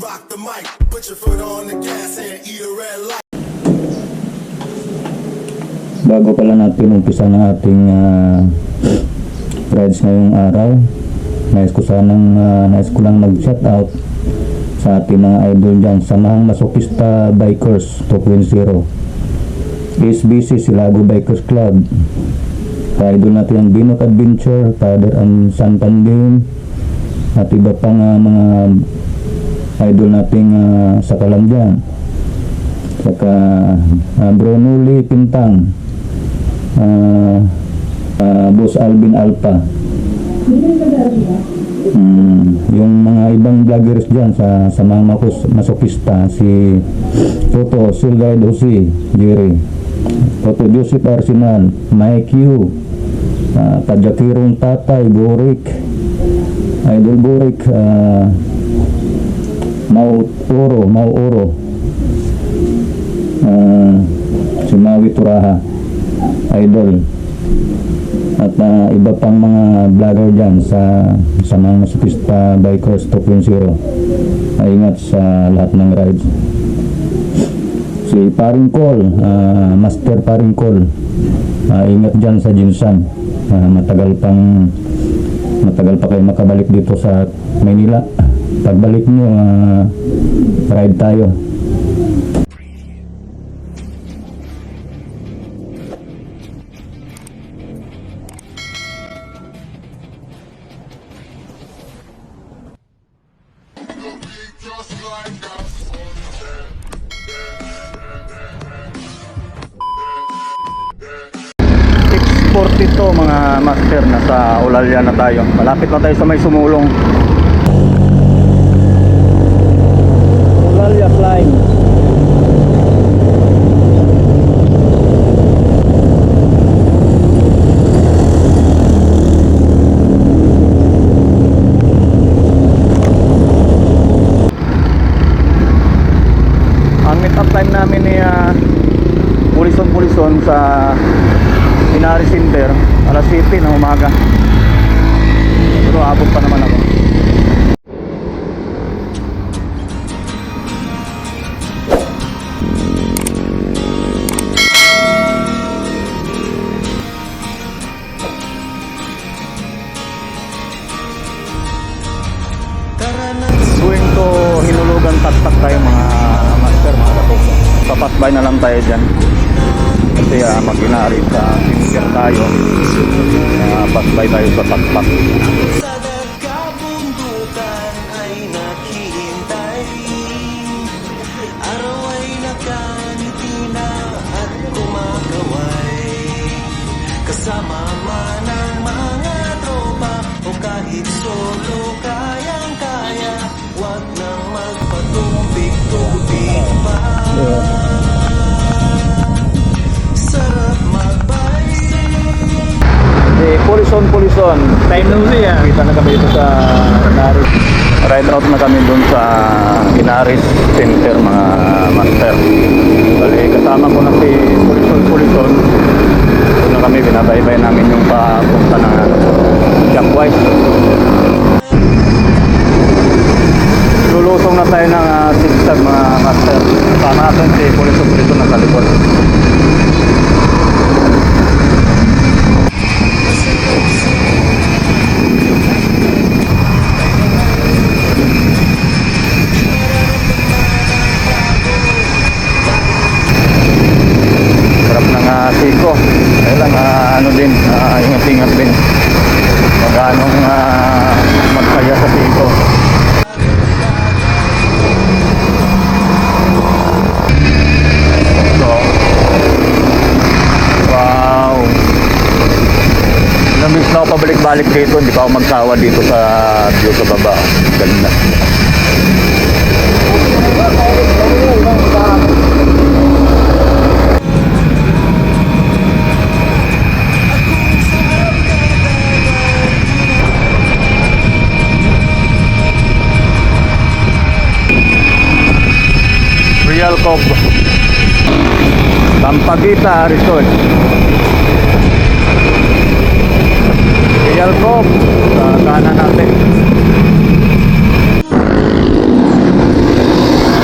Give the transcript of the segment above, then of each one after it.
rock the mic. Put your foot on the gas and eat a red light. Bago pala natin umpisa ng ating ah, rides ngayong araw, nais ko sanang ah, nais ko lang mag-shout out sa ating mga idol dyan, Samahang Masokista Bikers 2.0 SBC Silago Bikers Club Idol natin ang Binok Adventure, Father and Son Pandin at iba pang ah, mga idol nating uh, sa Kalamjan saka uh, Brunuli Pintang ah ah, Boss Alvin Alpa Mm, yung mga ibang vloggers dyan sa, sa mga masokista si Toto Silgay Dosi Jerry. Toto Joseph Arsenal Mike Yu uh, Tatay Borik Idol Borik uh, Mau Oro Mau Oro uh, si Mawi Turaha Idol. At ah, iba pang mga vlogger dyan sa sa mga masokista bikers 2.0 ay ingat sa lahat ng rides. Si Paring Call ah, Master Paring Call ah, ingat dyan sa Jinsan. Ah, matagal pang matagal pa kayo makabalik dito sa Maynila pagbalik nyo ah, ride tayo. To mga master. Nasa Ulalya na tayo. Malapit na tayo sa may sumulong Taktak tayo mga master mga kapos. Papasbay na lang tayo dyan. Kasi uh, mag-inari sa Center tayo. Uh, pasbay tayo sa Taktak Ride out na kami dun sa Inaris Center mga master. Bali kasama ko na si Pulison Pulison Doon na kami binabaybay namin yung papunta ng Jackwise Lulusong na tayo ng uh, zigzag mga master. Kasama natin si Pulison Pulison nasa likod pabalik-balik dito hindi pa ako magsawa dito sa view sa baba. Ganda Real Cob Pampagita Resort Jacob sa kanan natin.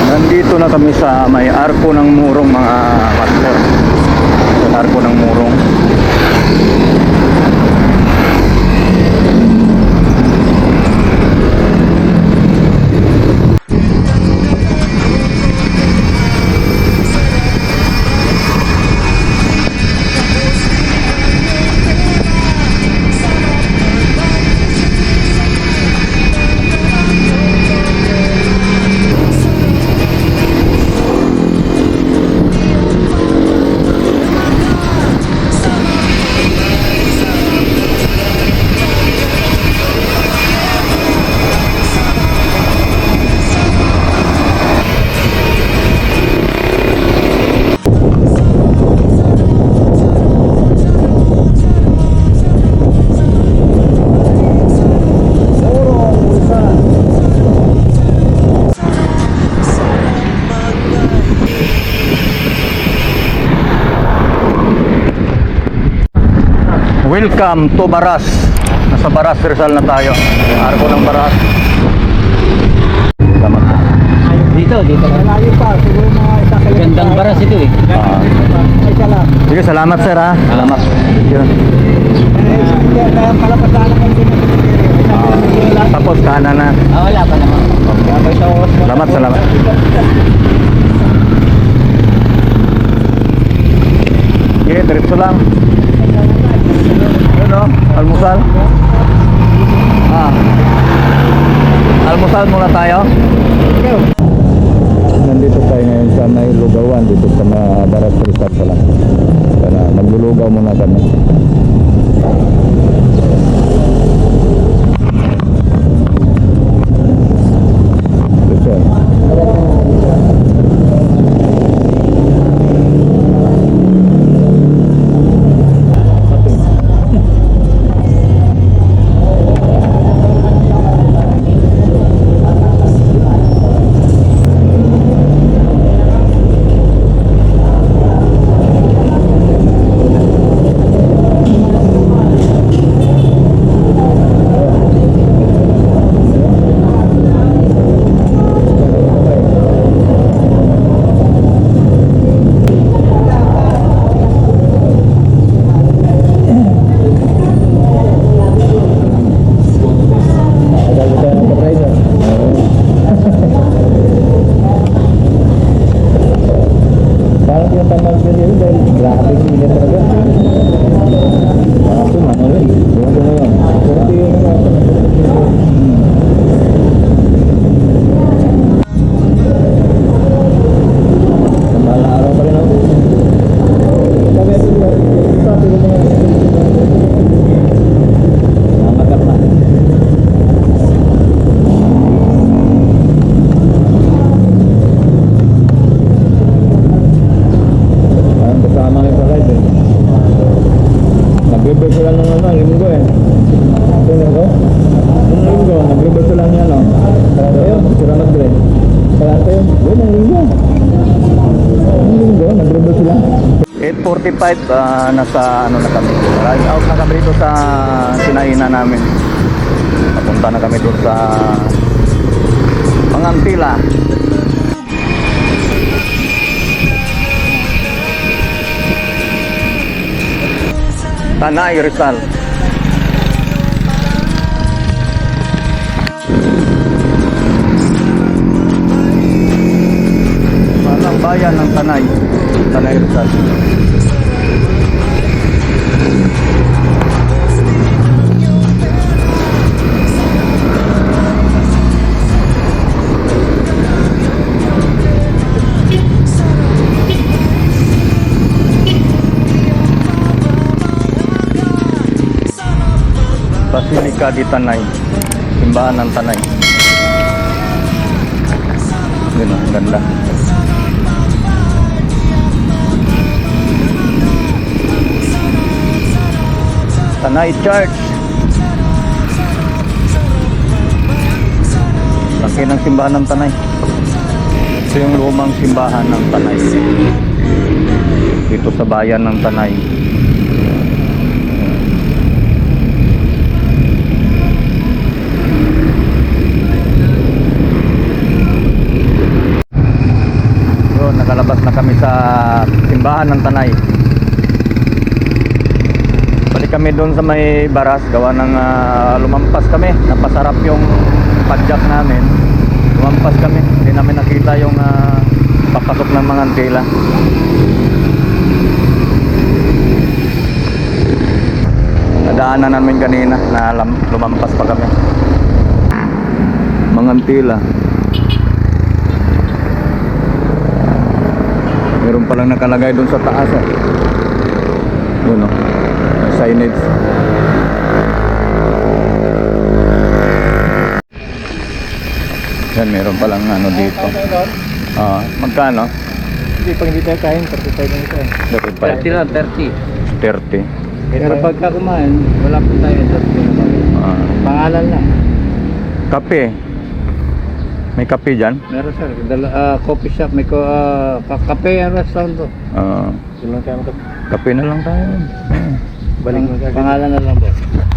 Nandito na kami sa may arko ng murong mga master arko ng murong. Welcome to Baras. Nasa Baras Rizal na tayo. Arko ng Baras. Salamat po. Dito, dito. Malayo pa, siguro mga isa kayo. Gandang baras ito eh. Ah, sige, salamat sir ha. Salamat. Yun. Eh, kaya pala pasala kayo din. Ah, tapos kanan na. Ah, wala pa naman. Salamat, salamat. Sige, diretso lang. Yun o, almusal. Ah. Almusal muna tayo. Nandito tayo ngayon sa may lugawan dito sa mga Baras Rizal pala. Kaya maglulugaw muna kami. 8.45, ah, nasa ano na kami. Ride out na kami dito sa sinainan namin. Papunta na kami doon sa Pangantila. Tanay Rizal. Tanay. Simbahan ng Tanay. Yun, ang ganda. Tanay Church. Laki ng simbahan ng Tanay. Ito yung lumang simbahan ng Tanay. Dito sa bayan ng Tanay. nakalabas na kami sa simbahan ng Tanay. Balik kami doon sa may baras, gawa ng ah, lumampas kami. Napasarap yung padjak namin. Lumampas kami. Hindi namin nakita yung ah, papasok ng mga antila. Nadaanan namin kanina na lumampas pa kami. Mga antila. Meron palang nakalagay doon sa taas eh. Yun o. May signage. Yan, meron palang ano dito. Ah, magkano? Hindi, pag hindi tayo kain, 35 lang ito eh. 30 lang, 30. 30. Pero pagka kumain, wala po tayo 30 naman. Ah, Pangalan lang. kape. May kape dyan? Meron sir, dala, ah, coffee shop, may ko, ah, ka- kape ang restaurant to. Ah, Doon lang tayo magkape. kape na lang tayo. Balik mo Pangalan na lang po.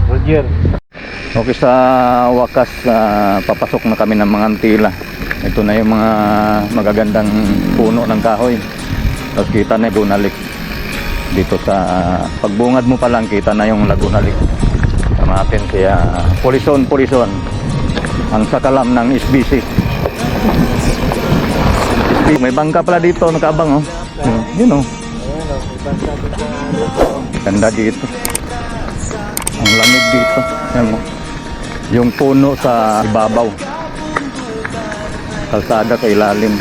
Roger. Okay, sa wakas, ah, papasok na kami ng mga antila. Ito na yung mga magagandang puno ng kahoy. Tapos kita na yung Lake. Dito sa pagbungad mo pa lang, kita na yung Laguna Lake. Sama natin siya, Polison, Polison. Ang sakalam ng SBC. May bangka pala dito, nakabang oh. Yun oh. Ganda dito. Ang lamig dito. Yan mo. Yung puno sa ibabaw. Kalsada sa ilalim.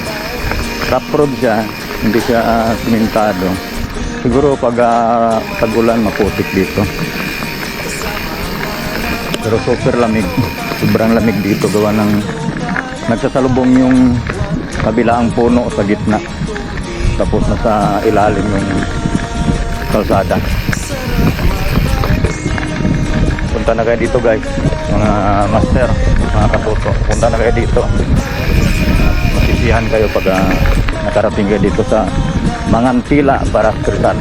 Rough road siya. Hindi siya ah, simentado. Siguro pag uh, tagulan maputik dito. Pero super lamig. Sobrang lamig dito gawa ng nagsasalubong yung kabilaang puno sa gitna. Tapos nasa ilalim yung kalsada. Punta na kayo dito guys. Mga master, mga katuto. Punta na kayo dito. Masisihan kayo pag ah, nakarating kayo dito sa Mangantila, Baras Krisan.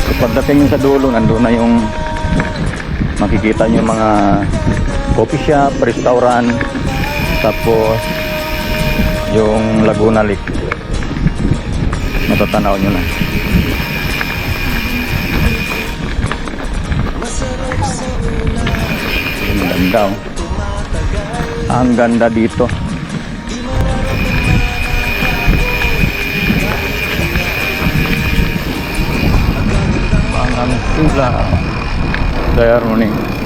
So, pagdating sa dulo, nandun na yung makikita nyo mga coffee shop, restaurant, tapos yung Laguna Lake. Matatanaw nyo na. Ang ganda oh. Ang ganda dito. Mga sila. Ceremony.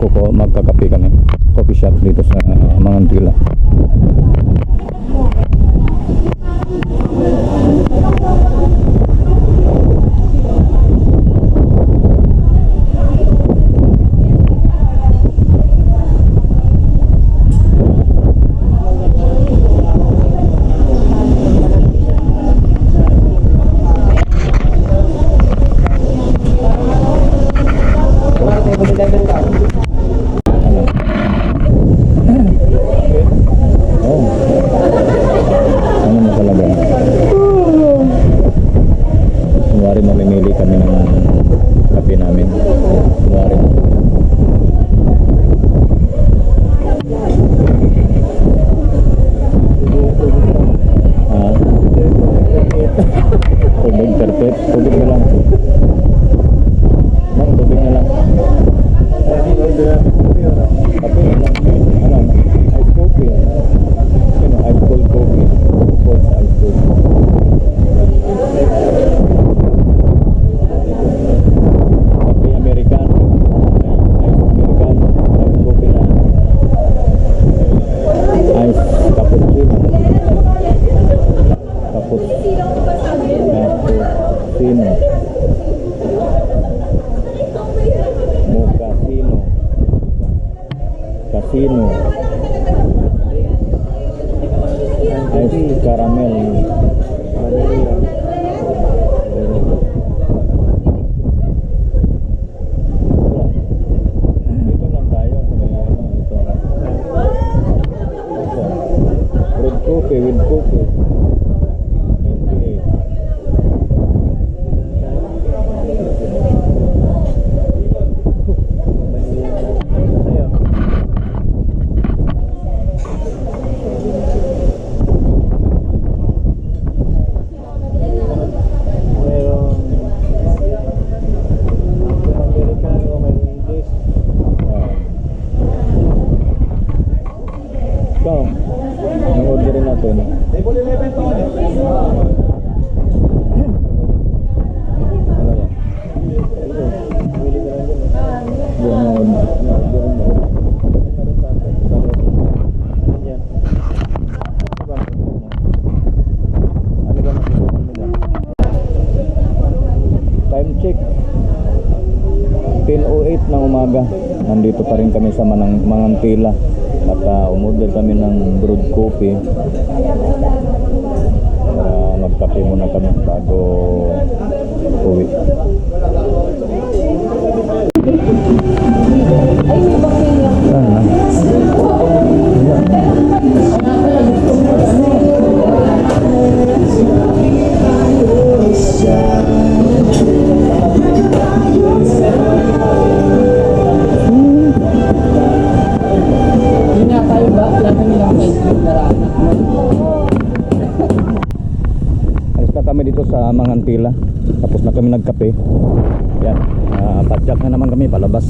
Magkuko, magkakape kami. Coffee shop dito sa Mangantila. Oh. Ano nakalagay? Kunwari mamimili kami ng kape namin. Kunwari. Ah. Tubig perfect. Tubig na lang. Ma'am, tubig na lang. Kape na lang. Ano? Ice coffee. Ano? Ice cold coffee. Cold ice cold. Kape Americano. Ice Americano. Ice coffee na. Ice cappuccino. Cappuccino. Cappuccino. Mochaccino. Casino. Ice caramel. Dito lang tayo sa may ano, ito. Ito. Brewed coffee with coffee. 98. Ah. Ikaw, ang order natin. Ano ba? Yan ang order. Ano ba masusukan mo dyan? Time check. 10.08 ng umaga. Rin kami sa Manang, Mangantila. At uh, umorder kami ng brewed coffee. Para magkape muna kami bago sa Mangantila. Tapos na kami nagkape. Yan. Uh, padyak na naman kami palabas.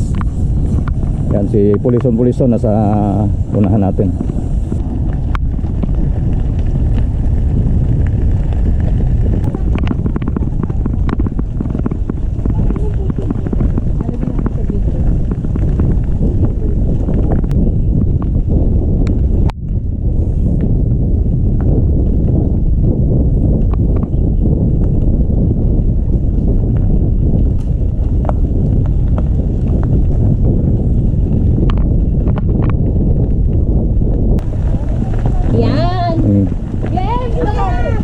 Yan si Pulison Pulison nasa unahan natin. Yan! Hmm. Yes! Dalawa!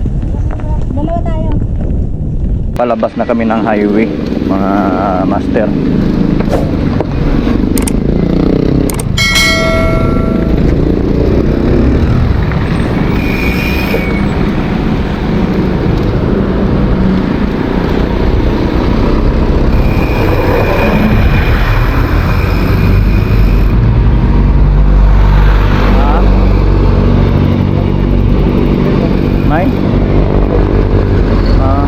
Dalawa tayo. Palabas na kami ng highway, mga master. May? Ah.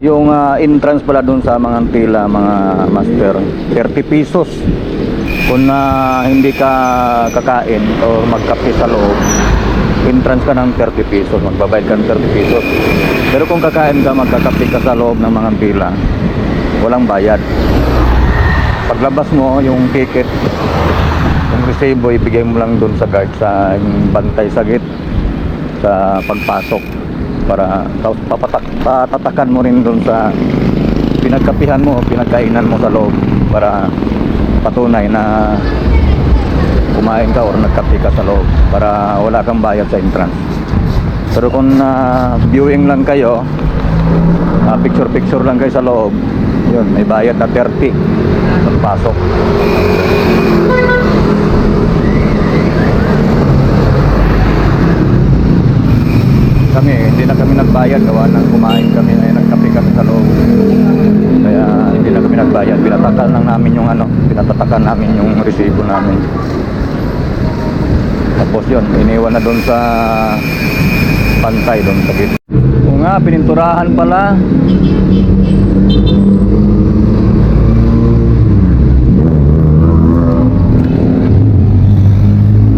Yung ah, entrance pala dun sa mga tila, mga master, 30 pesos. Kung na hindi ka kakain o magkape sa loob, entrance ka ng 30 pesos, magbabayad ka ng 30 pesos. Pero kung kakain ka, magkakape ka sa loob ng mga pila, walang bayad. paglabas mo yung ticket yung resibo ibigay mo lang doon sa guard sa bantay sa gate sa pagpasok para papatak, patatakan mo rin doon sa pinagkapihan mo o pinagkainan mo sa loob para patunay na kumain ka or nagkape ka sa loob para wala kang bayad sa entrance. Pero kung na viewing lang kayo picture picture lang kayo sa loob yun may bayad na 30 pagpasok kami hindi na kami nagbayad gawa ng kumain kami ay nagkape kami sa loob. Kaya hindi na kami nagbayad. Pinatakan lang namin yung ano pinatatakan namin yung resibo namin. Tapos yun iniwan na doon sa pantay doon sa gate o nga pininturahan pala.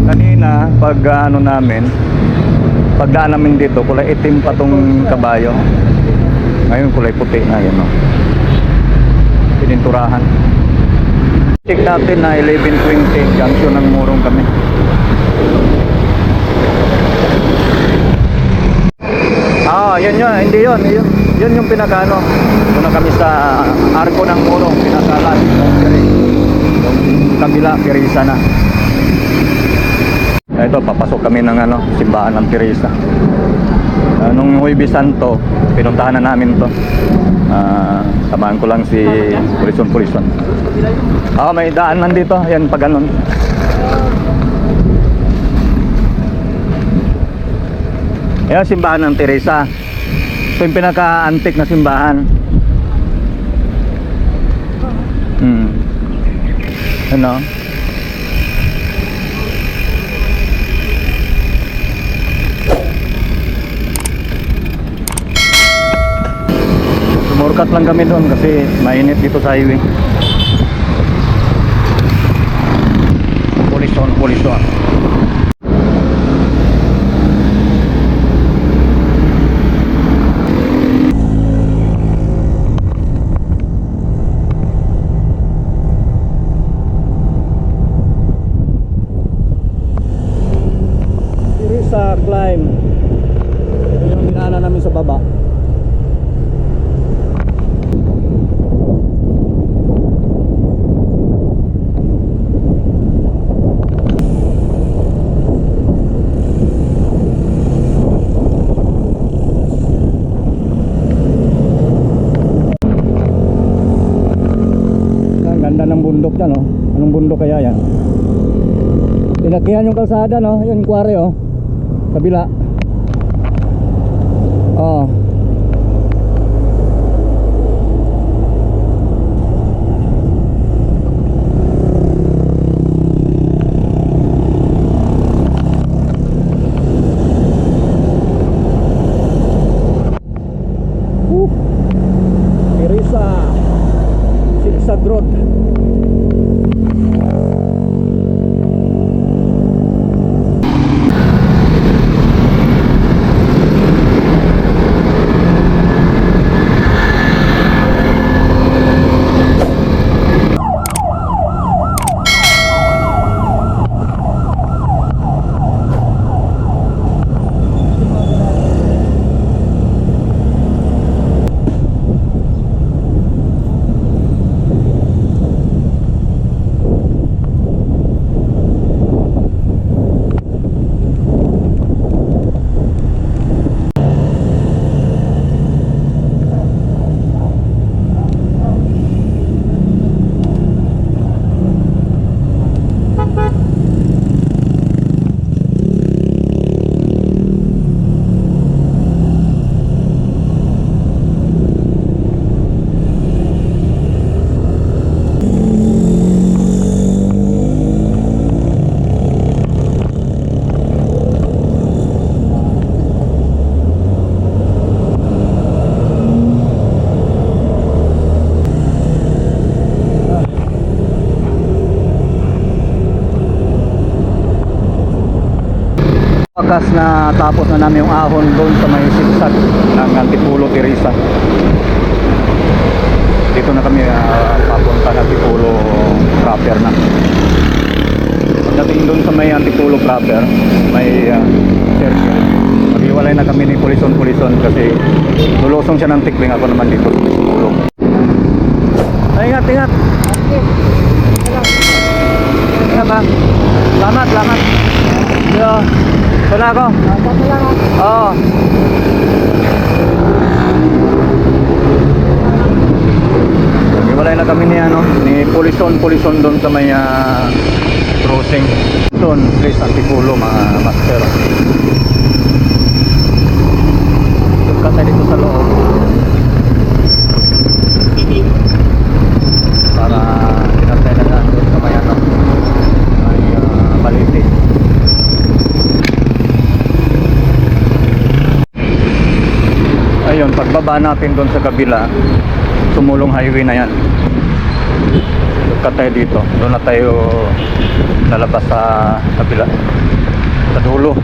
Kanina pag ano namin pagdaan namin dito kulay itim pa tong kabayo. Ngayon kulay puti na yun no? pininturahan. Check natin na 11.20 junction ng murong kami. Ah yun yun hindi yun yun, yun yung pinakano doon na kami sa arko ng murong pinakalan yung kabila Pirisa na ito, papasok kami ng ano, simbahan ng Teresa. Uh, nung Huwebes Santo, pinuntahan na namin to. Ah, samahan ko lang si Pulison Pulison. Ah, may daan man dito. Yan, pag ganun. Yan, simbahan ng Teresa. Ito yung pinaka-antik na simbahan. Hmm. Ano? Sumurkat lang kami doon kasi mainit dito sa highway. Pulison, pulison. Teresa Climb. Ito yung dinaanan namin sa baba. Ang ganda dyan, oh. Anong bundok kaya yan? Pinakihan yung kalsada, no? Yung quarry, oh. Kabila. Oh. bukas na tapos na namin yung ahon doon sa may sigsag ng ah, Antipulo Teresa. Dito na kami uh, papunta ng Antipulo proper na. Pagdating doon sa may ah, Antipulo proper may uh, circle. Maghiwalay na kami ni Pulison Pulison kasi lulusong siya ng tikling ako naman dito sa Antipulo ingat ingat! Ingat ba salamat salamat. Yo, wala ako. Oo. Hiwalay na kami ni ano, ni Pulison Pulison doon sa may ah, crossing. Doon, please, Antipulo mga master. Doon ka tayo dito sa loob. Para pinatay na daan doon sa may ano, may uh, baliti. Ayun, pagbaba natin doon sa kabila, sumulong highway na yan. Doon tayo dito. Doon na tayo lalabas sa kabila. Sa dulo.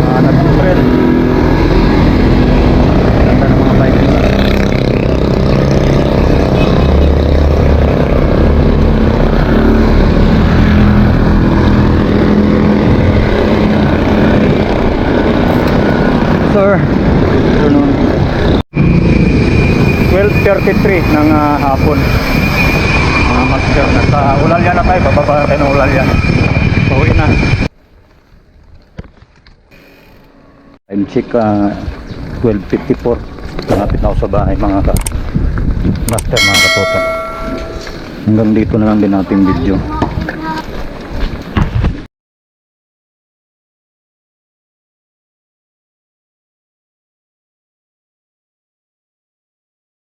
Mga nag-trail. Ganda ng mga bike nila. Sir, afternoon. 12.33 ng ah, hapon. Mga master, nasa Ulalya na tayo. Bababa tayo ng Ulalya. Pauwi na. Time check uh, 12.54 Malapit na ako sa bahay mga ka Master mga katoto Hanggang dito na lang din ating video